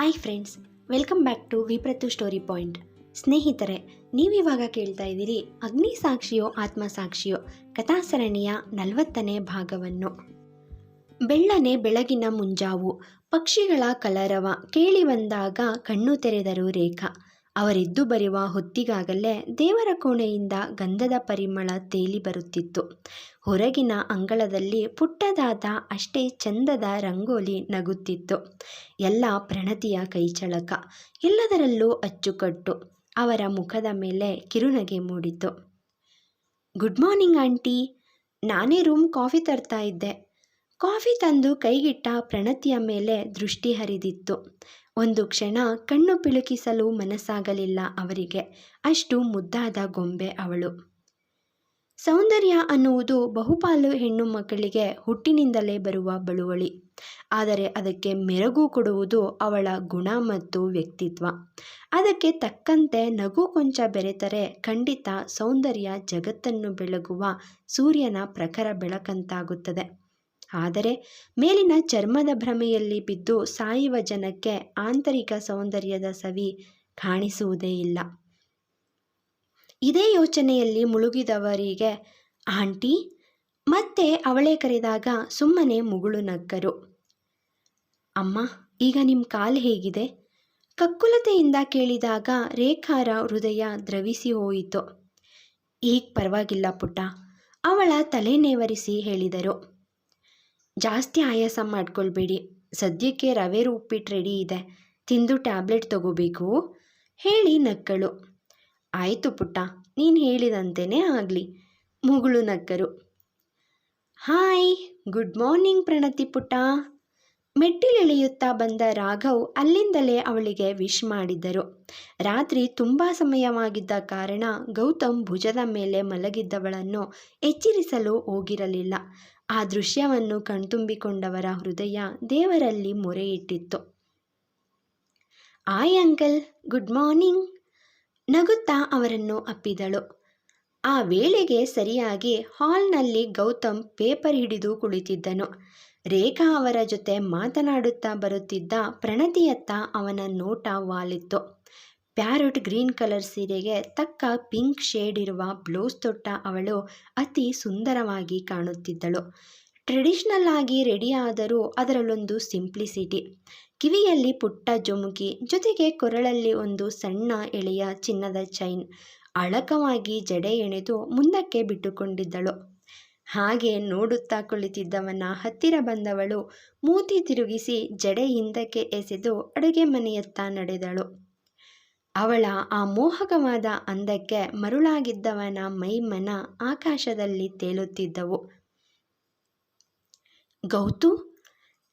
Hi friends welcome back to Vipratu story point ಸ್ನೇಹಿತರೆ, ನೀವಿವಾಗ ಕೇಳ್ತಾ ಇದ್ದೀರಿ ಅಗ್ನಿ ಸಾಕ್ಷಿಯೋ, ಆತ್ಮ ಸಾಕ್ಷಿಯೋ, ಕಥಾಸರಣಿಯ ನಲವತ್ತನೇ ಭಾಗವನ್ನು. ಬೆಳ್ಳನೆ ಬೆಳಗಿನ ಮುಂಜಾವು, ಪಕ್ಷಿಗಳ ಕಲರವ ಕೇಳಿ ಬಂದಾಗ ಕಣ್ಣು ತೆರೆದರು ರೇಖಾ. ಅವರಿದ್ದು ಬರುವ ಹೊತ್ತಿಗಾಗಲೇ ದೇವರ ಕೋಣೆಯಿಂದ ಗಂಧದ ಪರಿಮಳ ತೇಲಿ ಬರುತ್ತಿತ್ತು. ಹೊರಗಿನ ಅಂಗಳದಲ್ಲಿ ಪುಟ್ಟದಾದ, ಅಷ್ಟೇ ಚಂದದ ರಂಗೋಲಿ ನಗುತ್ತಿತ್ತು. ಎಲ್ಲ ಪ್ರಣತಿಯ ಕೈಚಳಕ, ಎಲ್ಲದರಲ್ಲೂ ಅಚ್ಚುಕಟ್ಟು ಅವರ ಮುಖದ ಮೇಲೆ ಕಿರುನಗೆ ಮೂಡಿತು ಗುಡ್ ಮಾರ್ನಿಂಗ್ ಆಂಟಿ. ನಾನೇ ರೂಮ್ ಕಾಫಿ ತರ್ತಾ ಇದ್ದೆ. ಕಾಫಿ ತಂದು ಕೈಗಿಟ್ಟ ಪ್ರಣತಿಯ ಮೇಲೆ ದೃಷ್ಟಿ ಹರಿದಿತ್ತು. ಒಂದು ಕ್ಷಣ ಕಣ್ಣು ಪಿಳುಕಿಸಲು ಮನಸ್ಸಾಗಲಿಲ್ಲ ಅವರಿಗೆ. ಅಷ್ಟು ಮುದ್ದಾದ ಗೊಂಬೆ ಅವಳು. ಸೌಂದರ್ಯ ಅನ್ನುವುದು ಬಹುಪಾಲು ಹೆಣ್ಣು ಮಕ್ಕಳಿಗೆ ಹುಟ್ಟಿನಿಂದಲೇ ಬರುವ ಬಳುವಳಿ. ಆದರೆ ಅದಕ್ಕೆ ಮೆರಗು ಕೊಡುವುದು ಅವಳ ಗುಣ ಮತ್ತು ವ್ಯಕ್ತಿತ್ವ. ಅದಕ್ಕೆ ತಕ್ಕಂತೆ ನಗು ಕೊಂಚ ಬೆರೆತರೆ ಖಂಡಿತ ಸೌಂದರ್ಯ ಜಗತ್ತನ್ನು ಬೆಳಗುವ ಸೂರ್ಯನ ಪ್ರಖರ ಬೆಳಕಂತಾಗುತ್ತದೆ. ಆದರೆ ಮೇಲಿನ ಚರ್ಮದ ಭ್ರಮೆಯಲ್ಲಿ ಬಿದ್ದು ಸಾಯುವ ಜನಕ್ಕೆ ಆಂತರಿಕ ಸೌಂದರ್ಯದ ಸವಿ ಕಾಣಿಸುವುದೇ ಇಲ್ಲ. ಇದೇ ಯೋಚನೆಯಲ್ಲಿ ಮುಳುಗಿದವರಿಗೆ, ಆಂಟಿ, ಮತ್ತೆ ಅವಳೇ ಕರೆದಾಗ ಸುಮ್ಮನೆ ಮುಗುಳು ನಕ್ಕರು ಅಮ್ಮ, ಈಗ ನಿಮ್ಮ ಕಾಲು ಹೇಗಿದೆ? ಕಕ್ಕುಲತೆಯಿಂದ ಕೇಳಿದಾಗ ರೇಖಾರ ಹೃದಯ ದ್ರವಿಸಿ ಹೋಯಿತು. ಈಗ ಪರವಾಗಿಲ್ಲ ಪುಟ್ಟ, ಅವಳ ತಲೆ ನೇವರಿಸಿ ಹೇಳಿದರು. ಜಾಸ್ತಿ ಆಯಾಸ ಮಾಡ್ಕೊಳ್ಬೇಡಿ. ಸದ್ಯಕ್ಕೆ ರವೆ ಉಪ್ಪಿಟ್ಟು ರೆಡಿ ಇದೆ. ತಿಂದು ಟ್ಯಾಬ್ಲೆಟ್ ತಗೋಬೇಕು? ಹೇಳಿ ನಕ್ಕಳು. ಆಯಿತು ಪುಟ್ಟ, ನೀನು ಹೇಳಿದಂತೆಯೇ ಆಗಲಿ. ಮುಗುಳು ನಕ್ಕರು. ಹಾಯ್, ಗುಡ್ ಮಾರ್ನಿಂಗ್ ಪ್ರಣತಿ ಪುಟ್ಟ. ಮೆಟ್ಟಿಲೆಳೆಯುತ್ತಾ ಬಂದ ರಾಘವ್ ಅಲ್ಲಿಂದಲೇ ಅವಳಿಗೆ ವಿಶ್ ಮಾಡಿದ್ದರು. ರಾತ್ರಿ ತುಂಬ ಸಮಯವಾಗಿದ್ದ ಕಾರಣ ಗೌತಮ್ ಭುಜದ ಮೇಲೆ ಮಲಗಿದ್ದವಳನ್ನು ಎಚ್ಚರಿಸಲು ಹೋಗಿರಲಿಲ್ಲ. ಆ ದೃಶ್ಯವನ್ನು ಕಣ್ತುಂಬಿಕೊಂಡವರ ಹೃದಯ ದೇವರಲ್ಲಿ ಮೊರೆಯಿಟ್ಟಿತ್ತು. ಆಯ್ ಅಂಕಲ್, ಗುಡ್ ಮಾರ್ನಿಂಗ್, ನಗುತ್ತಾ ಅವರನ್ನು ಅಪ್ಪಿದಳು. ಆ ವೇಳೆಗೆ ಸರಿಯಾಗಿ ಹಾಲ್ನಲ್ಲಿ ಗೌತಮ್ ಪೇಪರ್ ಹಿಡಿದು ಕುಳಿತಿದ್ದನು. ರೇಖಾ ಅವರ ಜೊತೆ ಮಾತನಾಡುತ್ತಾ ಬರುತ್ತಿದ್ದ ಪ್ರಣತಿಯತ್ತ ಅವನ ನೋಟ ವಾಲಿತ್ತು. ಪ್ಯಾರಟ್ ಗ್ರೀನ್ ಕಲರ್ ಸೀರೆಗೆ ತಕ್ಕ ಪಿಂಕ್ ಶೇಡ್ ಇರುವ ಬ್ಲೌಸ್ ತೊಟ್ಟ ಅವಳು ಅತಿ ಸುಂದರವಾಗಿ ಕಾಣುತ್ತಿದ್ದಳು. ಟ್ರೆಡಿಷ್ನಲ್ ಆಗಿ ರೆಡಿಯಾದರೂ ಅದರಲ್ಲೊಂದು ಸಿಂಪ್ಲಿಸಿಟಿ. ಕಿವಿಯಲ್ಲಿ ಪುಟ್ಟ ಜುಮುಕಿ, ಜೊತೆಗೆ ಕೊರಳಲ್ಲಿ ಒಂದು ಸಣ್ಣ ಎಳೆಯ ಚಿನ್ನದ ಚೈನ್. ಅಳಕವಾಗಿ ಜಡೆ ಎಣೆದು ಮುಂದಕ್ಕೆ ಬಿಟ್ಟುಕೊಂಡಿದ್ದಳು. ಹಾಗೆ ನೋಡುತ್ತಾ ಕುಳಿತಿದ್ದವನ ಹತ್ತಿರ ಬಂದವಳು ಮೂತಿ ತಿರುಗಿಸಿ ಜಡೆ ಹಿಂದಕ್ಕೆ ಎಸೆದು ಅಡುಗೆ ಮನೆಯತ್ತ ನಡೆದಳು. ಅವಳ ಆ ಮೋಹಕವಾದ ಅಂದಕ್ಕೆ ಮರುಳಾಗಿದ್ದವನ ಮೈಮನ ಆಕಾಶದಲ್ಲಿ ತೇಲುತ್ತಿದ್ದವು. ಗೌತು,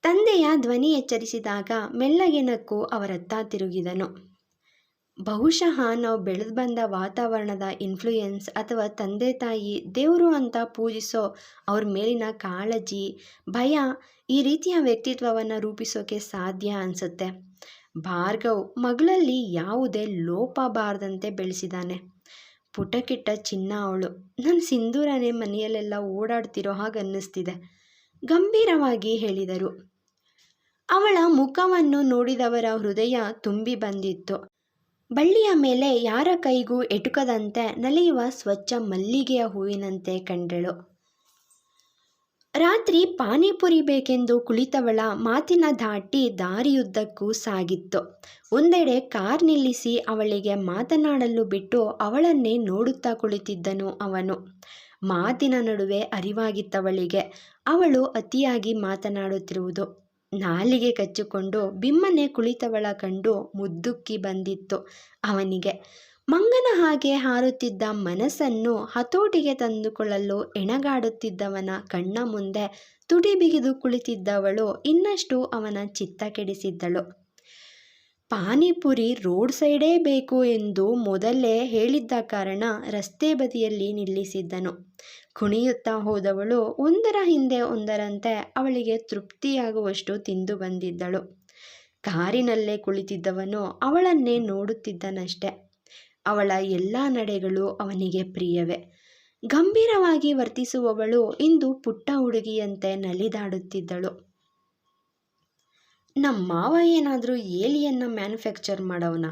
ತಂದೆಯ ಧ್ವನಿ ಎಚ್ಚರಿಸಿದಾಗ ಮೆಲ್ಲಗೆ ನಕ್ಕು ಅವರತ್ತ ತಿರುಗಿದನು. ಬಹುಶಃ ನಾವು ಬೆಳೆದು ಬಂದ ವಾತಾವರಣದ ಇನ್ಫ್ಲೂಯೆನ್ಸ್ ಅಥವಾ ತಂದೆ ತಾಯಿ, ದೇವರು ಅಂತ ಪೂಜಿಸೋ ಅವ್ರ ಮೇಲಿನ ಕಾಳಜಿ, ಭಯ ಈ ರೀತಿಯ ವ್ಯಕ್ತಿತ್ವವನ್ನು ರೂಪಿಸೋಕೆ ಸಾಧ್ಯ ಅನಿಸುತ್ತೆ. ಭಾರ್ಗವ್ ಮಗಳಲ್ಲಿ ಯಾವುದೇ ಲೋಪ ಬಾರದಂತೆ ಬೆಳೆಸಿದಾನೆ. ಪುಟಕಿಟ್ಟ ಚಿನ್ನ ಅವಳು. ನನ್ನ ಸಿಂಧೂರನೇ ಮನೆಯಲ್ಲೆಲ್ಲ ಓಡಾಡ್ತಿರೋ ಹಾಗೆ ಅನ್ನಿಸ್ತಿದೆ. ಗಂಭೀರವಾಗಿ ಹೇಳಿದರು. ಅವಳ ಮುಖವನ್ನು ನೋಡಿದವರ ಹೃದಯ ತುಂಬಿ ಬಂದಿತ್ತು. ಬಳ್ಳಿಯ ಮೇಲೆ ಯಾರ ಕೈಗೂ ಎಟುಕದಂತೆ ನಲಿಯುವ ಸ್ವಚ್ಛ ಮಲ್ಲಿಗೆಯ ಹೂವಿನಂತೆ ಕಂಡಳು. ರಾತ್ರಿ ಪಾನಿಪುರಿ ಬೇಕೆಂದು ಕುಳಿತವಳ ಮಾತಿನ ದಾಟಿ ದಾರಿಯುದ್ದಕ್ಕೂ ಸಾಗಿತ್ತು. ಒಂದೆಡೆ ಕಾರ್ ನಿಲ್ಲಿಸಿ ಅವಳಿಗೆ ಮಾತನಾಡಲು ಬಿಟ್ಟು ಅವಳನ್ನೇ ನೋಡುತ್ತಾ ಕುಳಿತಿದ್ದನು ಅವನು. ಮಾತಿನ ನಡುವೆ ಅರಿವಾಗಿತ್ತವಳಿಗೆ. ಅವಳು ಅತಿಯಾಗಿ ಮಾತನಾಡುತ್ತಿರುವುದು. ನಾಲಿಗೆ ಕಚ್ಚಿಕೊಂಡು ಬಿಮ್ಮನೆ ಕುಳಿತವಳ ಕಂಡು ಮುದ್ದುಕ್ಕಿ ಬಂದಿತ್ತು ಅವನಿಗೆ. ಮಂಗನ ಹಾಗೆ ಹಾರುತ್ತಿದ್ದ ಮನಸ್ಸನ್ನು ಹತೋಟಿಗೆ ತಂದುಕೊಳ್ಳಲು ಎಣಗಾಡುತ್ತಿದ್ದವನ ಕಣ್ಣ ಮುಂದೆ ತುಟಿ ಬಿಗಿದು ಕುಳಿತಿದ್ದವಳು ಇನ್ನಷ್ಟು ಅವನ ಚಿತ್ತ ಕೆಡಿಸಿದ್ದಳು. ಪಾನಿಪುರಿ ರೋಡ್ ಸೈಡೇ ಬೇಕು ಎಂದು ಮೊದಲೇ ಹೇಳಿದ್ದ ಕಾರಣ ರಸ್ತೆ ಬದಿಯಲ್ಲಿ ನಿಲ್ಲಿಸಿದ್ದನು. ಕುಣಿಯುತ್ತಾ ಹೋದವಳು ಒಂದರ ಹಿಂದೆ ಒಂದರಂತೆ ಅವಳಿಗೆ ತೃಪ್ತಿಯಾಗುವಷ್ಟು ತಿಂದು ಬಂದಿದ್ದಳು. ಕಾರಿನಲ್ಲೇ ಕುಳಿತಿದ್ದವನು ಅವಳನ್ನೇ ನೋಡುತ್ತಿದ್ದನಷ್ಟೆ. ಅವಳ ಎಲ್ಲ ನಡೆಗಳು ಅವನಿಗೆ ಪ್ರಿಯವೇ. ಗಂಭೀರವಾಗಿ ವರ್ತಿಸುವವಳು ಇಂದು ಪುಟ್ಟ ಹುಡುಗಿಯಂತೆ ನಲಿದಾಡುತ್ತಿದ್ದಳು. ನಮ್ಮ ಮಾವ ಏನಾದರೂ ಏಲಿಯನ್ನ ಮ್ಯಾನುಫ್ಯಾಕ್ಚರ್ ಮಾಡವನ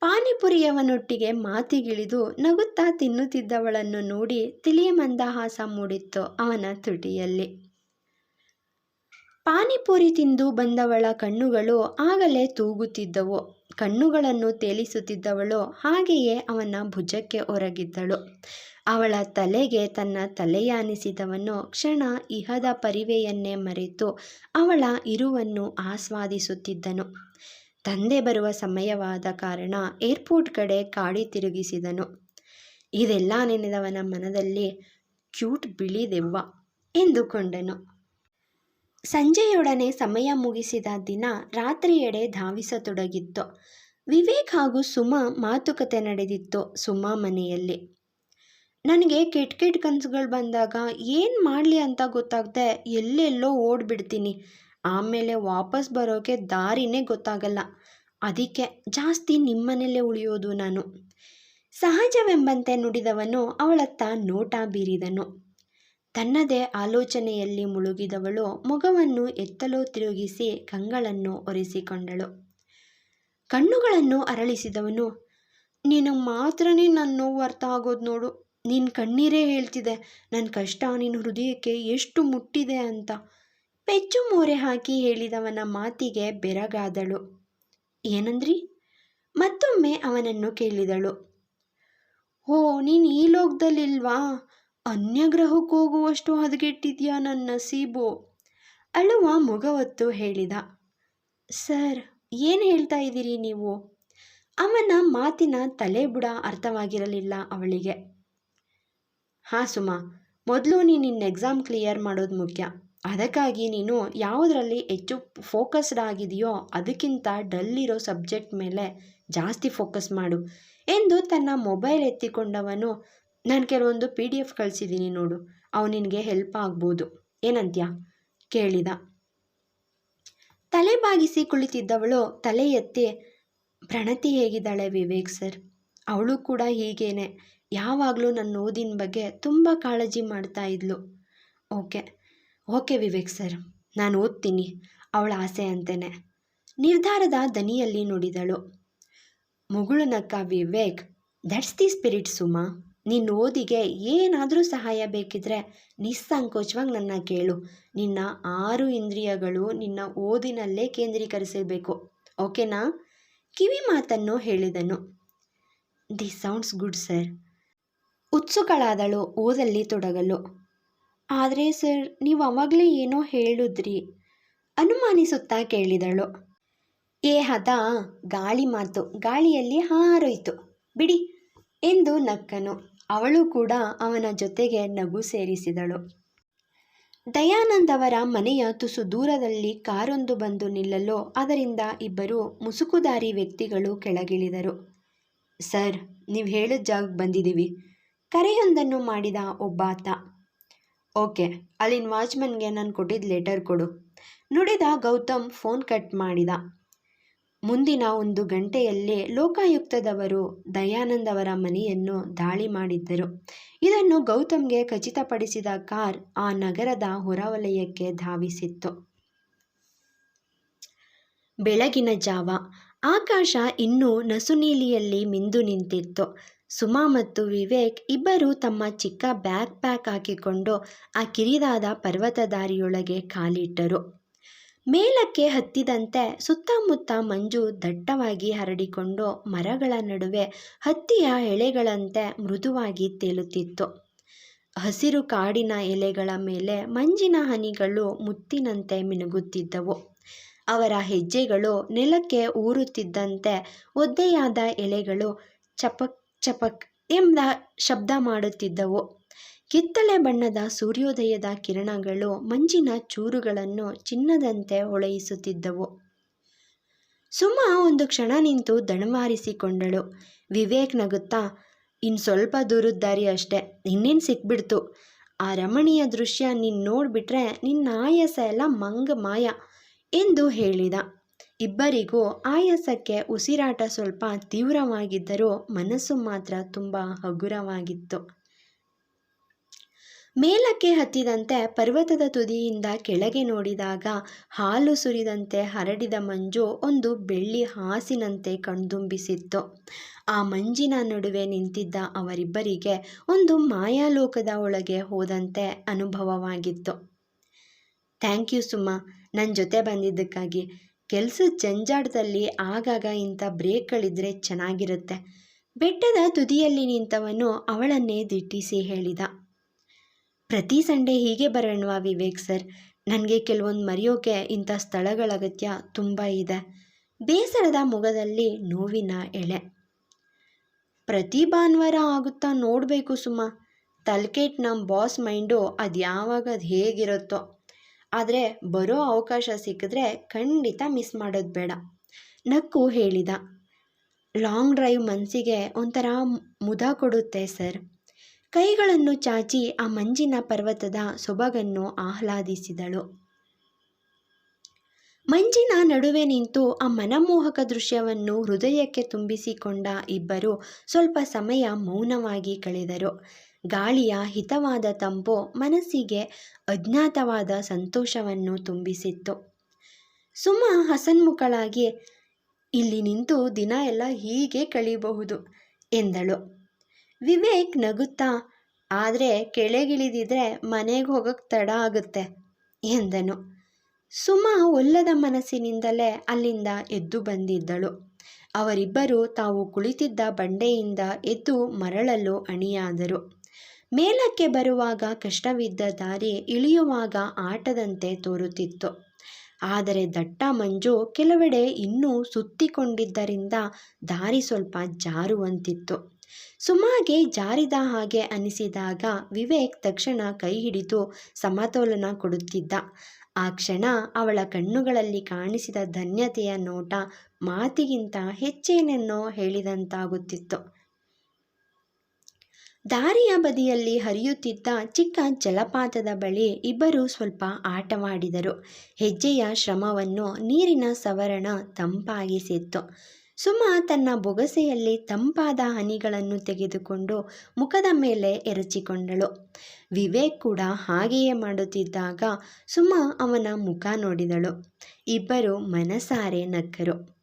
ಪಾನಿಪುರಿಯವನೊಟ್ಟಿಗೆ ಮಾತಿಗಿಳಿದು ನಗುತ್ತಾ ತಿನ್ನುತ್ತಿದ್ದವಳನ್ನು ನೋಡಿ ತಿಳಿಯ ಮಂದಹಾಸ ಮೂಡಿತ್ತು ಅವನ ತುಟಿಯಲ್ಲಿ. ಪಾನಿಪುರಿ ತಿಂದು ಬಂದವಳ ಕಣ್ಣುಗಳು ಆಗಲೇ ತೂಗುತ್ತಿದ್ದವು. ಕಣ್ಣುಗಳನ್ನು ತೇಲಿಸುತ್ತಿದ್ದವಳು. ಹಾಗೆಯೇ ಅವನ ಭುಜಕ್ಕೆ ಒರಗಿದ್ದಳು. ಅವಳ ತಲೆಗೆ ತನ್ನ ತಲೆಯಾನಿಸಿದವನು ಕ್ಷಣ ಇಹದ ಪರಿವೆಯನ್ನೇ ಮರೆತು ಅವಳ ಇರುವನ್ನು ಆಸ್ವಾದಿಸುತ್ತಿದ್ದನು. ತಂದೆ ಬರುವ ಸಮಯವಾದ ಕಾರಣ ಏರ್ಪೋರ್ಟ್ ಕಡೆ ಕಾಡಿ ತಿರುಗಿಸಿದನು. ಇದೆಲ್ಲ ನೆನೆದವನ ಮನದಲ್ಲಿ ಕ್ಯೂಟ್ ಬಿಳಿ ದೆವ್ವ ಎಂದುಕೊಂಡನು. ಸಂಜೆಯೊಡನೆ ಸಮಯ ಮುಗಿಸಿದ ದಿನ ರಾತ್ರಿಯೆಡೆ ಧಾವಿಸತೊಡಗಿತ್ತು. ವಿವೇಕ್ ಹಾಗೂ ಸುಮಾ ಮಾತುಕತೆ ನಡೆದಿತ್ತು ಸುಮಾ ಮನೆಯಲ್ಲಿ. ನನಗೆ ಕೆಟ್ಟ ಕೆಟ್ಟ ಕನಸುಗಳು ಬಂದಾಗ, ಏನು ಮಾಡಲಿ ಅಂತ ಗೊತ್ತಾಗದೆ, ಎಲ್ಲೆಲ್ಲೋ ಓಡ್ಬಿಡ್ತೀನಿ. ಆಮೇಲೆ ವಾಪಸ್ ಬರೋಕ್ಕೆ ದಾರಿನೇ ಗೊತ್ತಾಗಲ್ಲ. ಅದಕ್ಕೆ ಜಾಸ್ತಿ ನಿಮ್ಮನೆಯಲ್ಲೇ ಉಳಿಯೋದು ನಾನು. ಸಹಜವೆಂಬಂತೆ ನುಡಿದವನು ಅವಳತ್ತ ನೋಟ ಬೀರಿದನು. ತನ್ನದೇ ಆಲೋಚನೆಯಲ್ಲಿ ಮುಳುಗಿದವಳು ಮುಖವನ್ನು ಎತ್ತಲೋ ತಿರುಗಿಸಿ ಕಂಗಳನ್ನು ಒರೆಸಿಕೊಂಡಳು. ಕಣ್ಣುಗಳನ್ನು ಅರಳಿಸಿದವನು, ನೀನು ಮಾತ್ರನೇ ನನ್ನ ನೋವು ಅರ್ಥ ಆಗೋದು ನೋಡು. ನಿನ್ನ ಕಣ್ಣೀರೇ ಹೇಳ್ತಿದೆ ನನ್ನ ಕಷ್ಟ ನಿನ್ನ ಹೃದಯಕ್ಕೆ ಎಷ್ಟು ಮುಟ್ಟಿದೆ ಅಂತ. ಪೆಚ್ಚು ಮೋರೆ ಹಾಕಿ ಹೇಳಿದವನ ಮಾತಿಗೆ ಬೆರಗಾದಳು. ಏನಂದ್ರಿ? ಮತ್ತೊಮ್ಮೆ ಅವನನ್ನು ಕೇಳಿದಳು. ಓ, ನೀನು ಈ ಲೋಕದಲ್ಲಿಲ್ವಾ? ಅನ್ಯಗ್ರಹಕ್ಕೆ ಹೋಗುವಷ್ಟು ಹದಗೆಟ್ಟಿದ್ಯಾ ನನ್ನ ನಸೀಬು ಅಳುವ ಮುಗವತ್ತು ಹೇಳಿದ. ಸರ್, ಏನು ಹೇಳ್ತಾ ಇದ್ದೀರಿ ನೀವು? ಅವನ ಮಾತಿನ ತಲೆಬುಡ ಅರ್ಥವಾಗಿರಲಿಲ್ಲ ಅವಳಿಗೆ. ಹಾಂ ಸುಮಾ, ಮೊದಲು ನೀನು ನಿನ್ನ ಎಕ್ಸಾಮ್ ಕ್ಲಿಯರ್ ಮಾಡೋದು ಮುಖ್ಯ. ಅದಕ್ಕಾಗಿ ನೀನು ಯಾವುದರಲ್ಲಿ ಹೆಚ್ಚು ಫೋಕಸ್ಡ್ ಆಗಿದೆಯೋ ಅದಕ್ಕಿಂತ ಡಲ್ ಇರೋ ಸಬ್ಜೆಕ್ಟ್ ಮೇಲೆ ಜಾಸ್ತಿ ಫೋಕಸ್ ಮಾಡು ಎಂದು ತನ್ನ ಮೊಬೈಲ್ ಎತ್ತಿಕೊಂಡವನು ನಾನು ಕೆಲವೊಂದು ಪಿ ಡಿ ಎಫ್ ಕಳಿಸಿದ್ದೀನಿ ನೋಡು. ಅವು ನಿನಗೆ ಹೆಲ್ಪ್ ಆಗ್ಬೋದು. ಏನಂತ್ಯ? ಕೇಳಿದ. ತಲೆ ಬಾಗಿಸಿ ಕುಳಿತಿದ್ದವಳು ತಲೆ ಎತ್ತಿ, ಪ್ರಣತಿ ಹೇಗಿದ್ದಾಳೆ ವಿವೇಕ್ ಸರ್? ಅವಳು ಕೂಡ ಹೀಗೇನೆ. ಯಾವಾಗಲೂ ನನ್ನ ಓದಿನ ಬಗ್ಗೆ ತುಂಬ ಕಾಳಜಿ ಮಾಡ್ತಾ ಇದ್ಲು. ಓಕೆ. Okay Vivek sir. ನಾನು ಓದ್ತೀನಿ. ಅವಳ ಆಸೆ ಅಂತೇನೆ. ನಿರ್ಧಾರದ ದನಿಯಲ್ಲಿ ನುಡಿದಳು. ಮುಗುಳು ನಕ್ಕ Vivek that's the spirit Suma. ನಿನ್ನ ಓದಿಗೆ ಏನಾದರೂ ಸಹಾಯ ಬೇಕಿದ್ರೆ ನಿಸ್ಸಂಕೋಚವಾಗಿ ನನ್ನ ಕೇಳು. ನಿನ್ನ ಆರು ಇಂದ್ರಿಯಗಳು ನಿನ್ನ ಓದಿನಲ್ಲೇ ಕೇಂದ್ರೀಕರಿಸಬೇಕು. ಓಕೆನಾ? ಕಿವಿ ಮಾತನ್ನು ಹೇಳಿದನು. ದಿ ಸೌಂಡ್ಸ್ ಗುಡ್ ಸರ್ ಉತ್ಸುಕಳಾದಳು, ಓದಲ್ಲಿ ತೊಡಗಲು. ಆದರೆ ಸರ್ ನೀವು ಅವಾಗಲೇ ಏನೋ ಹೇಳಿದ್ರಿ. ಅನುಮಾನಿಸುತ್ತಾ ಕೇಳಿದಳು. ಏ ಹದ ಗಾಳಿ ಮಾತು. ಗಾಳಿಯಲ್ಲಿ ಹಾರೋಯ್ತು. ಬಿಡಿ ಎಂದು ನಕ್ಕನು. ಅವಳು ಕೂಡ ಅವನ ಜೊತೆಗೆ ನಗು ಸೇರಿಸಿದಳು. ದಯಾನಂದವರ ಮನೆಯ ತುಸು ದೂರದಲ್ಲಿ ಕಾರೊಂದು ಬಂದು ನಿಲ್ಲಲು ಅದರಿಂದ ಇಬ್ಬರು ಮುಸುಕುದಾರಿ ವ್ಯಕ್ತಿಗಳು ಕೆಳಗಿಳಿದರು. ಸರ್, ನೀವು ಹೇಳಿದ ಜಾಗಕ್ಕೆ ಬಂದಿದ್ದೀವಿ. ಕರೆಯೊಂದನ್ನು ಮಾಡಿದ ಒಬ್ಬಾತ ಓಕೆ, ಅಲ್ಲಿನ ವಾಚ್ಮನ್ಗೆ ನಾನು ಕೊಟ್ಟಿದ್ದ ಲೆಟರ್ ಕೊಡು. ನುಡಿದ ಗೌತಮ್ ಫೋನ್ ಕಟ್ ಮಾಡಿದ. ಮುಂದಿನ ಒಂದು ಗಂಟೆಯಲ್ಲೇ ಲೋಕಾಯುಕ್ತದವರು ದಯಾನಂದವರ ಮನೆಯನ್ನು ದಾಳಿ ಮಾಡಿದ್ದರು. ಇದನ್ನು ಗೌತಮ್ಗೆ ಖಚಿತಪಡಿಸಿದ ಕಾರ್ ಆ ನಗರದ ಹೊರವಲಯಕ್ಕೆ ಧಾವಿಸಿತ್ತು. ಬೆಳಗಿನ ಜಾವ. ಆಕಾಶ ಇನ್ನೂ ನಸುನೀಲಿಯಲ್ಲಿ ಮಿಂದು ನಿಂತಿತ್ತು. ಸುಮಾ ಮತ್ತು ವಿವೇಕ್ ಇಬ್ಬರು ತಮ್ಮ ಚಿಕ್ಕ ಬ್ಯಾಗ್ ಪ್ಯಾಕ್ ಹಾಕಿಕೊಂಡು ಆ ಕಿರಿದಾದ ಪರ್ವತ ದಾರಿಯೊಳಗೆ ಕಾಲಿಟ್ಟರು. ಮೇಲಕ್ಕೆ ಹತ್ತಿದಂತೆ ಸುತ್ತಮುತ್ತ ಮಂಜು ದಟ್ಟವಾಗಿ ಹರಡಿಕೊಂಡು ಮರಗಳ ನಡುವೆ ಹತ್ತಿಯ ಎಳೆಗಳಂತೆ ಮೃದುವಾಗಿ ತೇಲುತ್ತಿತ್ತು. ಹಸಿರು ಕಾಡಿನ ಎಲೆಗಳ ಮೇಲೆ ಮಂಜಿನ ಹನಿಗಳು ಮುತ್ತಿನಂತೆ ಮಿನುಗುತ್ತಿದ್ದವು. ಅವರ ಹೆಜ್ಜೆಗಳು ನೆಲಕ್ಕೆ ಊರುತ್ತಿದ್ದಂತೆ ಒದ್ದೆಯಾದ ಎಲೆಗಳು ಚಪಕ್ ಚಪಕ್ ಎಂಬ ಶಬ್ದ ಮಾಡುತ್ತಿದ್ದವು. ಕಿತ್ತಳೆ ಬಣ್ಣದ ಸೂರ್ಯೋದಯದ ಕಿರಣಗಳು ಮಂಜಿನ ಚೂರುಗಳನ್ನು ಚಿನ್ನದಂತೆ ಹೊಳೆಯಿಸುತ್ತಿದ್ದವು. ಸುಮ ಒಂದು ಕ್ಷಣ ನಿಂತು ದಣವಾರಿಸಿಕೊಂಡಳು ವಿವೇಕ್ ನಗುತ್ತಾ ಇನ್ನು ಸ್ವಲ್ಪ ದೂರದ ದಾರಿ ಅಷ್ಟೆ, ಇನ್ನೇನು ಸಿಕ್ಬಿಡ್ತು? ಆ ರಮಣೀಯ ದೃಶ್ಯ ನೀನು ನೋಡಿಬಿಟ್ರೆ ನಿನ್ನ ಆಯಾಸ ಎಲ್ಲ ಮಂಗ ಮಾಯ ಎಂದು ಹೇಳಿದ. ಇಬ್ಬರಿಗೂ ಆಯಾಸಕ್ಕೆ ಉಸಿರಾಟ ಸ್ವಲ್ಪ ತೀವ್ರವಾಗಿದ್ದರೂ ಮನಸ್ಸು ಮಾತ್ರ ತುಂಬ ಹಗುರವಾಗಿತ್ತು. ಮೇಲಕ್ಕೆ ಹತ್ತಿದಂತೆ ಪರ್ವತದ ತುದಿಯಿಂದ ಕೆಳಗೆ ನೋಡಿದಾಗ ಹಾಲು ಸುರಿದಂತೆ ಹರಡಿದ ಮಂಜು ಒಂದು ಬೆಳ್ಳಿ ಹಾಸಿನಂತೆ ಕಣ್ದುಂಬಿಸಿತ್ತು. ಆ ಮಂಜಿನ ನಡುವೆ ನಿಂತಿದ್ದ ಅವರಿಬ್ಬರಿಗೆ ಒಂದು ಮಾಯಾಲೋಕದ ಒಳಗೆ ಹೋದಂತೆ ಅನುಭವವಾಗಿತ್ತು. ಥ್ಯಾಂಕ್ ಯು ಸುಮ್ಮ ನನ್ನ ಜೊತೆ ಬಂದಿದ್ದಕ್ಕಾಗಿ. ಕೆಲಸದ ಜಂಜಾಟದಲ್ಲಿ ಆಗಾಗ ಇಂಥ ಬ್ರೇಕ್ಗಳಿದ್ರೆ ಚೆನ್ನಾಗಿರುತ್ತೆ. ಬೆಟ್ಟದ ತುದಿಯಲ್ಲಿ ನಿಂತವನು ಅವಳನ್ನೇ ದಿಟ್ಟಿಸಿ ಹೇಳಿದ. ಪ್ರತಿ ಸಂಡೇ ಹೀಗೆ ಬರೋಣವಾ ವಿವೇಕ್ ಸರ್? ನನಗೆ ಕೆಲವೊಂದು ಮರೆಯೋಕೆ ಇಂಥ ಸ್ಥಳಗಳ ಅಗತ್ಯ ತುಂಬ ಇದೆ. ಬೇಸರದ ಮೊಗದಲ್ಲಿ ನೋವಿನ ಎಳೆ. ಪ್ರತಿ ಭಾನುವಾರ ಆಗುತ್ತಾ ನೋಡಬೇಕು ಸುಮ್ಮ ತಲ್ಕೆಟ್ ನಮ್ಮ ಬಾಸ್ ಮೈಂಡು ಅದು ಯಾವಾಗ ಅದು ಹೇಗಿರುತ್ತೋ. ಆದರೆ ಬರೋ ಅವಕಾಶ ಸಿಕ್ಕಿದ್ರೆ ಖಂಡಿತ ಮಿಸ್ ಮಾಡೋದು ಬೇಡ. ನಕ್ಕು ಹೇಳಿದ. ಲಾಂಗ್ ಡ್ರೈವ್ ಮನಸ್ಸಿಗೆ ಒಂಥರ ಮುದ ಕೊಡುತ್ತೆ ಸರ್. ಕೈಗಳನ್ನು ಚಾಚಿ ಆ ಮಂಜಿನ ಪರ್ವತದ ಸೊಬಗನ್ನು ಆಹ್ಲಾದಿಸಿದಳು. ಮಂಜಿನ ನಡುವೆ ನಿಂತು ಆ ಮನಮೋಹಕ ದೃಶ್ಯವನ್ನು ಹೃದಯಕ್ಕೆ ತುಂಬಿಸಿಕೊಂಡ ಇಬ್ಬರು ಸ್ವಲ್ಪ ಸಮಯ ಮೌನವಾಗಿ ಕಳೆದರು. ಗಾಳಿಯ ಹಿತವಾದ ತಂಪು ಮನಸ್ಸಿಗೆ ಅಜ್ಞಾತವಾದ ಸಂತೋಷವನ್ನು ತುಂಬಿಸಿತ್ತು. ಸುಮ ಹಸನ್ಮುಖಳಾಗಿ, ಇಲ್ಲಿ ನಿಂತು ದಿನ ಎಲ್ಲ ಹೀಗೆ ಕಳೆಯಬಹುದು ಎಂದಳು. ವಿವೇಕ್ ನಗುತ್ತಾ, ಆದರೆ ಕೆಳಗಿಳಿದಿದ್ರೆ ಮನೆಗೆ ಹೋಗೋಕ್ಕೆ ತಡ ಆಗುತ್ತೆ, ಎಂದನು. ಸುಮಾ ಒಲ್ಲದ ಮನಸ್ಸಿನಿಂದಲೇ ಅಲ್ಲಿಂದ ಎದ್ದು ಬಂದಿದ್ದಳು. ಅವರಿಬ್ಬರು ತಾವು ಕುಳಿತಿದ್ದ ಬಂಡೆಯಿಂದ ಎದ್ದು ಮರಳಲು ಅಣಿಯಾದರು. ಮೇಲಕ್ಕೆ ಬರುವಾಗ ಕಷ್ಟವಿದ್ದ ದಾರಿ ಇಳಿಯುವಾಗ ಆಟದಂತೆ ತೋರುತ್ತಿತ್ತು. ಆದರೆ ದಟ್ಟ ಮಂಜು ಕೆಲವೆಡೆ ಇನ್ನೂ ಸುತ್ತಿಕೊಂಡಿದ್ದರಿಂದ ದಾರಿ ಸ್ವಲ್ಪ ಜಾರುವಂತಿತ್ತು. ಸುಮಾಗೆ ಜಾರಿದ ಹಾಗೆ ಅನಿಸಿದಾಗ ವಿವೇಕ್ ತಕ್ಷಣ ಕೈ ಹಿಡಿದು ಸಮತೋಲನ ಕೊಡುತ್ತಿದ್ದ. ಆ ಕ್ಷಣ ಅವಳ ಕಣ್ಣುಗಳಲ್ಲಿ ಕಾಣಿಸಿದ ಧನ್ಯತೆಯ ನೋಟ ಮಾತಿಗಿಂತ ಹೆಚ್ಚೇನೆನ್ನೋ ಹೇಳಿದಂತಾಗುತ್ತಿತ್ತು. ದಾರಿಯ ಬದಿಯಲ್ಲಿ ಹರಿಯುತ್ತಿದ್ದ ಚಿಕ್ಕ ಜಲಪಾತದ ಬಳಿ ಇಬ್ಬರು ಸ್ವಲ್ಪ ಆಟವಾಡಿದರು. ಹೆಜ್ಜೆಯ ಶ್ರಮವನ್ನು ನೀರಿನ ಸವರಣ ತಂಪಾಗಿಸಿತ್ತು. ಸುಮ ತನ್ನ ಬೊಗಸೆಯಲ್ಲಿ ತಂಪಾದ ಹನಿಗಳನ್ನು ತೆಗೆದುಕೊಂಡು ಮುಖದ ಮೇಲೆ ಎರಚಿಕೊಂಡಳು. ವಿವೇಕ್ ಕೂಡ ಹಾಗೆಯೇ ಮಾಡುತ್ತಿದ್ದಾಗ ಸುಮ ಅವನ ಮುಖ ನೋಡಿದಳು. ಇಬ್ಬರು ಮನಸಾರೆ ನಕ್ಕರು.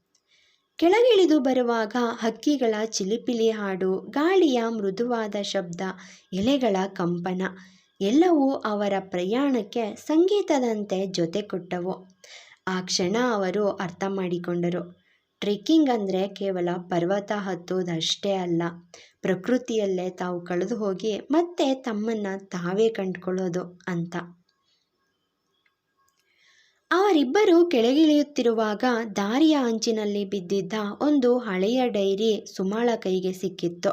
ಕೆಳಗಿಳಿದು ಬರುವಾಗ ಹಕ್ಕಿಗಳ ಚಿಲಿಪಿಲಿ ಹಾಡು, ಗಾಳಿಯ ಮೃದುವಾದ ಶಬ್ದ, ಎಲೆಗಳ ಕಂಪನ, ಎಲ್ಲವೂ ಅವರ ಪ್ರಯಾಣಕ್ಕೆ ಸಂಗೀತದಂತೆ ಜೊತೆ ಕೊಟ್ಟವು. ಆ ಕ್ಷಣ ಅವರು ಅರ್ಥ ಮಾಡಿಕೊಂಡರು. ಟ್ರೆಕ್ಕಿಂಗ್ ಅಂದರೆ ಕೇವಲ ಪರ್ವತ ಹತ್ತೋದಷ್ಟೇ ಅಲ್ಲ. ಪ್ರಕೃತಿಯಲ್ಲೇ ತಾವು ಕಳೆದು ಹೋಗಿ ಮತ್ತೆ ತಮ್ಮನ್ನು ತಾವೇ ಕಂಡುಕೊಳ್ಳೋದು ಅಂತ. ಅವರಿಬ್ಬರು ಕೆಳಗಿಳಿಯುತ್ತಿರುವಾಗ ದಾರಿಯ ಅಂಚಿನಲ್ಲಿ ಬಿದ್ದಿದ್ದ ಒಂದು ಹಳೆಯ ಡೈರಿ ಸುಮಾಳ ಕೈಗೆ ಸಿಕ್ಕಿತ್ತು.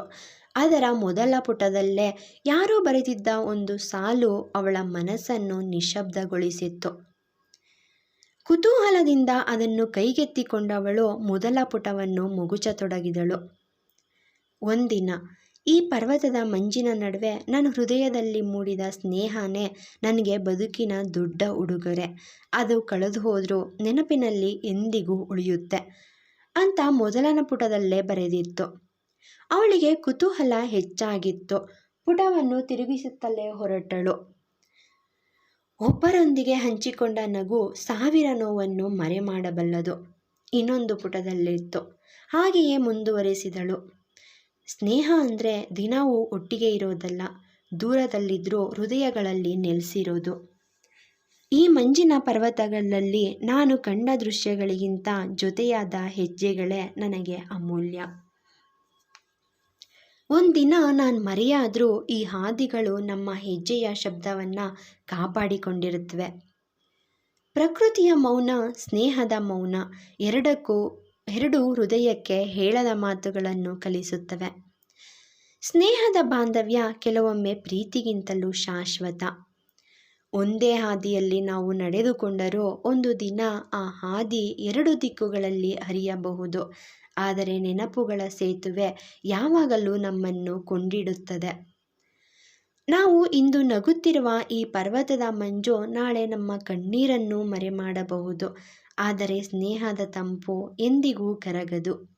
ಅದರ ಮೊದಲ ಪುಟದಲ್ಲೇ ಯಾರೋ ಬರೆದಿದ್ದ ಒಂದು ಸಾಲು ಅವಳ ಮನಸ್ಸನ್ನು ನಿಶಬ್ದಗೊಳಿಸಿತ್ತು ಕುತೂಹಲದಿಂದ ಅದನ್ನು ಕೈಗೆತ್ತಿಕೊಂಡವಳು ಮೊದಲ ಪುಟವನ್ನು ಮುಗುಚತೊಡಗಿದಳು. ಒಂದಿನ ಈ ಪರ್ವತದ ಮಂಜಿನ ನಡುವೆ ನನ್ನ ಹೃದಯದಲ್ಲಿ ಮೂಡಿದ ಸ್ನೇಹನೇ ನನಗೆ ಬದುಕಿನ ದೊಡ್ಡ ಉಡುಗೊರೆ. ಅದು ಕಳೆದು ಹೋದರೂ ನೆನಪಿನಲ್ಲಿ ಎಂದಿಗೂ ಉಳಿಯುತ್ತೆ ಅಂತ ಮೊದಲನ ಪುಟದಲ್ಲೇ ಬರೆದಿತ್ತು. ಅವಳಿಗೆ ಕುತೂಹಲ ಹೆಚ್ಚಾಗಿತ್ತು. ಪುಟವನ್ನು ತಿರುಗಿಸುತ್ತಲೇ ಹೊರಟಳು. ಒಬ್ಬರೊಂದಿಗೆ ಹಂಚಿಕೊಂಡ ನಗು ಸಾವಿರ ನೋವನ್ನು ಮರೆ ಮಾಡಬಲ್ಲದು ಇನ್ನೊಂದು ಪುಟದಲ್ಲಿತ್ತು. ಹಾಗೆಯೇ ಮುಂದುವರೆಸಿದಳು. ಸ್ನೇಹ ಅಂದರೆ ದಿನವೂ ಒಟ್ಟಿಗೆ ಇರೋದಲ್ಲ ದೂರದಲ್ಲಿದ್ದರೂ ಹೃದಯಗಳಲ್ಲಿ ನೆಲೆಸಿರೋದು. ಈ ಮಂಜಿನ ಪರ್ವತಗಳಲ್ಲಿ ನಾನು ಕಂಡ ದೃಶ್ಯಗಳಿಗಿಂತ ಜೊತೆಯಾದ ಹೆಜ್ಜೆಗಳೇ ನನಗೆ ಅಮೂಲ್ಯ. ಒಂದಿನ ನಾನು ಮರೆಯಾದರೂ ಈ ಹಾದಿಗಳು ನಮ್ಮ ಹೆಜ್ಜೆಯ ಶಬ್ದವನ್ನು ಕಾಪಾಡಿಕೊಂಡಿರುತ್ತವೆ. ಪ್ರಕೃತಿಯ ಮೌನ, ಸ್ನೇಹದ ಮೌನ ಎರಡಕ್ಕೂ, ಎರಡು ಹೃದಯಕ್ಕೆ ಹೇಳದ ಮಾತುಗಳನ್ನು ಕಲಿಸುತ್ತವೆ. ಸ್ನೇಹದ ಬಾಂಧವ್ಯ ಕೆಲವೊಮ್ಮೆ ಪ್ರೀತಿಗಿಂತಲೂ ಶಾಶ್ವತ. ಒಂದೇ ಹಾದಿಯಲ್ಲಿ ನಾವು ನಡೆದುಕೊಂಡರೂ ಒಂದು ದಿನ ಆ ಹಾದಿ ಎರಡು ದಿಕ್ಕುಗಳಲ್ಲಿ ಹರಿಯಬಹುದು. ಆದರೆ ನೆನಪುಗಳ ಸೇತುವೆ ಯಾವಾಗಲೂ ನಮ್ಮನ್ನು ಕೊಂಡಿಡುತ್ತದೆ. ನಾವು ಇಂದು ನಗುತ್ತಿರುವ ಈ ಪರ್ವತದ ಮಂಜು ನಾಳೆ ನಮ್ಮ ಕಣ್ಣೀರನ್ನು ಮರೆಮಾಡಬಹುದು. ಆದರೆ ಸ್ನೇಹದ ತಂಪು ಎಂದಿಗೂ ಕರಗದು.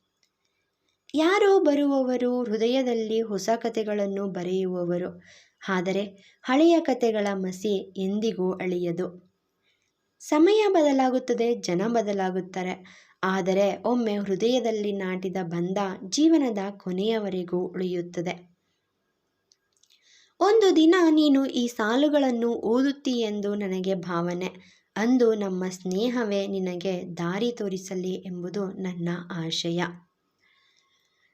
ಯಾರೋ ಬರುವವರು ಹೃದಯದಲ್ಲಿ ಹೊಸ ಕಥೆಗಳನ್ನು ಬರೆಯುವವರು. ಆದರೆ ಹಳೆಯ ಕಥೆಗಳ ಮಸಿ ಎಂದಿಗೂ ಅಳಿಯದು. ಸಮಯ ಬದಲಾಗುತ್ತದೆ, ಜನ ಬದಲಾಗುತ್ತಾರೆ. ಆದರೆ ಒಮ್ಮೆ ಹೃದಯದಲ್ಲಿ ನಾಟಿದ ಬಂಧ ಜೀವನದ ಕೊನೆಯವರೆಗೂ ಉಳಿಯುತ್ತದೆ. ಒಂದು ದಿನ ನೀನು ಈ ಸಾಲುಗಳನ್ನು ಓದುತ್ತೀಯೆಂದು ನನಗೆ ಭಾವನೆ. ಅಂದು ನಮ್ಮ ಸ್ನೇಹವೇ ನಿನಗೆ ದಾರಿ ತೋರಿಸಲಿ ಎಂಬುದು ನನ್ನ ಆಶಯ.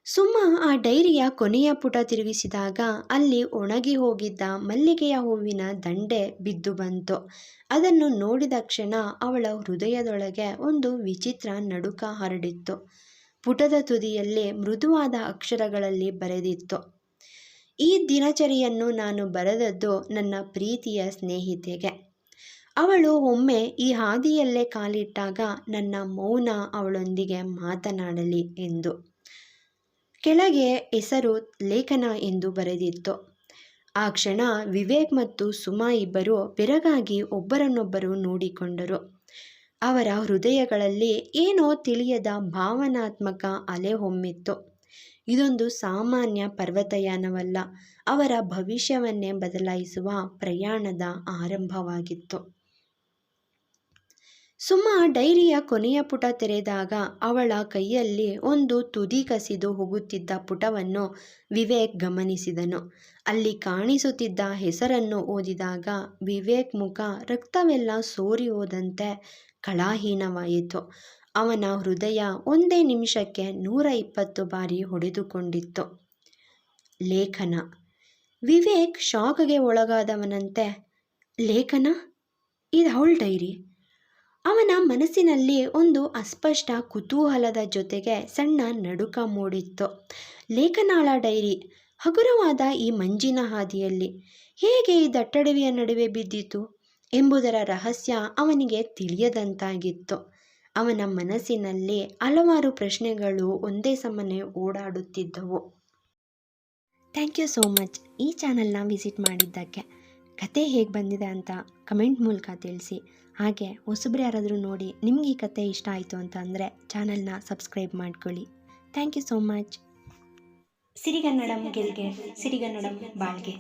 ಸುಮ್ಮ ಆ ಡೈರಿಯ ಕೊನೆಯ ಪುಟ ತಿರುಗಿಸಿದಾಗ ಅಲ್ಲಿ ಒಣಗಿ ಹೋಗಿದ್ದ ಮಲ್ಲಿಗೆಯ ಹೂವಿನ ದಂಡೆ ಬಿದ್ದು ಬಂತು. ಅದನ್ನು ನೋಡಿದ ಕ್ಷಣ ಅವಳ ಹೃದಯದೊಳಗೆ ಒಂದು ವಿಚಿತ್ರ ನಡುಕ ಹರಡಿತ್ತು. ಪುಟದ ತುದಿಯಲ್ಲಿ ಮೃದುವಾದ ಅಕ್ಷರಗಳಲ್ಲಿ ಬರೆದಿತ್ತು. ಈ ದಿನಚರಿಯನ್ನು ನಾನು ಬರೆದದ್ದು ನನ್ನ ಪ್ರೀತಿಯ ಸ್ನೇಹಿತೆಗೆ. ಅವಳು ಒಮ್ಮೆ ಈ ಹಾದಿಯಲ್ಲೇ ಕಾಲಿಟ್ಟಾಗ ನನ್ನ ಮೌನ ಅವಳೊಂದಿಗೆ ಮಾತನಾಡಲಿ ಎಂದು. ಕೆಳಗೆ ಹೆಸರು ಲೇಖನ ಎಂದು ಬರೆದಿತ್ತು. ಆ ಕ್ಷಣ ವಿವೇಕ್ ಮತ್ತು ಸುಮಾ ಇಬ್ಬರು ಬೆರಗಾಗಿ ಒಬ್ಬರನ್ನೊಬ್ಬರು ನೋಡಿಕೊಂಡರು. ಅವರ ಹೃದಯಗಳಲ್ಲಿ ಏನೋ ತಿಳಿಯದ ಭಾವನಾತ್ಮಕ ಅಲೆ ಹೊಮ್ಮಿತ್ತು. ಇದೊಂದು ಸಾಮಾನ್ಯ ಪರ್ವತಯಾನವಲ್ಲ, ಅವರ ಭವಿಷ್ಯವನ್ನೇ ಬದಲಾಯಿಸುವ ಪ್ರಯಾಣದ ಆರಂಭವಾಗಿತ್ತು. ಸುಮ್ಮ ಡೈರಿಯ ಕೊನೆಯ ಪುಟ ತೆರೆದಾಗ ಅವಳ ಕೈಯಲ್ಲಿ ಒಂದು ತುದಿ ಕಸಿದು ಹೋಗುತ್ತಿದ್ದ ಪುಟವನ್ನು ವಿವೇಕ್ ಗಮನಿಸಿದನು. ಅಲ್ಲಿ ಕಾಣಿಸುತ್ತಿದ್ದ ಹೆಸರನ್ನು ಓದಿದಾಗ ವಿವೇಕ್ ಮುಖ ರಕ್ತವೆಲ್ಲ ಸೋರಿ ಹೋದಂತೆ ಕಳಾಹೀನವಾಯಿತು. ಅವನ ಹೃದಯ ಒಂದೇ ನಿಮಿಷಕ್ಕೆ ನೂರ ಇಪ್ಪತ್ತು ಬಾರಿ ಹೊಡೆದುಕೊಂಡಿತ್ತು. ಲೇಖನ. ವಿವೇಕ್ ಶಾಕ್ಗೆ ಒಳಗಾದವನಂತೆ, ಲೇಖನ? ಇದು ಅವಳ ಡೈರಿ? ಅವನ ಮನಸ್ಸಿನಲ್ಲಿ ಒಂದು ಅಸ್ಪಷ್ಟ ಕುತೂಹಲದ ಜೊತೆಗೆ ಸಣ್ಣ ನಡುಕ ಮೂಡಿತ್ತು. ಲೇಖನಾಳ ಡೈರಿ, ಹಗುರವಾದ ಈ ಮಂಜಿನ ಹಾದಿಯಲ್ಲಿ ಹೇಗೆ ಈ ದಟ್ಟಡವಿಯ ನಡುವೆ ಬಿದ್ದಿತು ಎಂಬುದರ ರಹಸ್ಯ ಅವನಿಗೆ ತಿಳಿಯದಂತಾಗಿತ್ತು. ಅವನ ಮನಸ್ಸಿನಲ್ಲಿ ಹಲವಾರು ಪ್ರಶ್ನೆಗಳು ಒಂದೇ ಸಮನೆ ಓಡಾಡುತ್ತಿದ್ದವು. Thank you so much. ಈ ಚಾನಲ್ನ ವಿಸಿಟ್ ಮಾಡಿದ್ದಕ್ಕೆ ಕತೆ ಹೇಗೆ ಬಂದಿದೆ ಅಂತ ಕಮೆಂಟ್ ಮೂಲಕ ತಿಳಿಸಿ. ಹಾಗೆ ಹೊಸಬ್ರು ಯಾರಾದರೂ ನೋಡಿ ನಿಮ್ಗೆ ಈ ಕತೆ ಇಷ್ಟ ಆಯಿತು ಅಂತ ಅಂದರೆ ಚಾನಲ್ನ ಸಬ್ಸ್ಕ್ರೈಬ್ ಮಾಡ್ಕೊಳ್ಳಿ. ಥ್ಯಾಂಕ್ ಯು ಸೋ ಮಚ್ ಸಿರಿಗನ್ನಡಂ ಗೆಲ್ಗೆ, ಸಿರಿಗನ್ನಡಂ ಬಾಳ್ಗೆ.